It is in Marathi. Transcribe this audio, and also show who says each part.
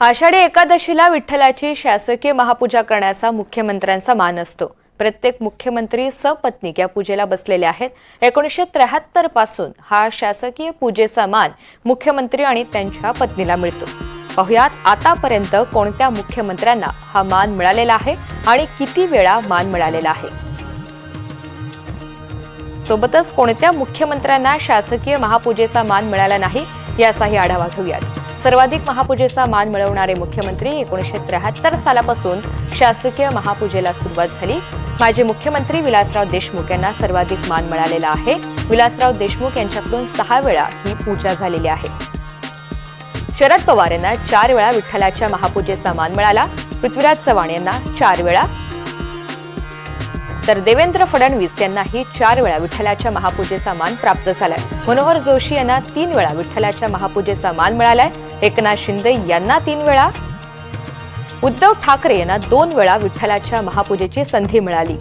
Speaker 1: आषाढी एकादशीला विठ्ठलाची शासकीय महापूजा करण्याचा मुख्यमंत्र्यांचा मान असतो. प्रत्येक मुख्यमंत्री सपत्नीक या पूजेला बसलेले आहेत. एकोणीसशे त्र्याहत्तरपासून हा शासकीय पूजेचा मान मुख्यमंत्री आणि त्यांच्या पत्नीला मिळतो. पाहुयात आतापर्यंत कोणत्या मुख्यमंत्र्यांना हा मान मिळालेला आहे आणि किती वेळा मान मिळालेला आहे? सोबतच कोणत्या मुख्यमंत्र्यांना शासकीय महापूजेचा मान मिळाला नाही याचाही आढावा घेऊयात. सर्वाधिक महापूजेचा मान मिळवणारे मुख्यमंत्री एकोणीसशे त्र्याहत्तर सालापासून शासकीय महापूजेला सुरुवात झाली. माजी मुख्यमंत्री विलासराव देशमुख यांना सर्वाधिक मान मिळालेला आहे. विलासराव देशमुख यांच्याकडून सहा वेळा ही पूजा झालेली आहे. शरद पवार यांना चार वेळा विठ्ठलाच्या महापूजेचा मान मिळाला. पृथ्वीराज चव्हाण यांना चार वेळा. तर देवेंद्र फडणवीस यांनाही चार वेळा विठ्ठलाच्या महापूजेचा मान प्राप्त झालाय. मनोहर जोशी यांना तीन वेळा विठ्ठलाच्या महापूजेचा मान मिळालाय. एकनाथ शिंदे यांना तीन वेळा उद्धव ठाकरे यांना दोन वेळा विठ्ठलाच्या महापूजेची संधी मिळाली.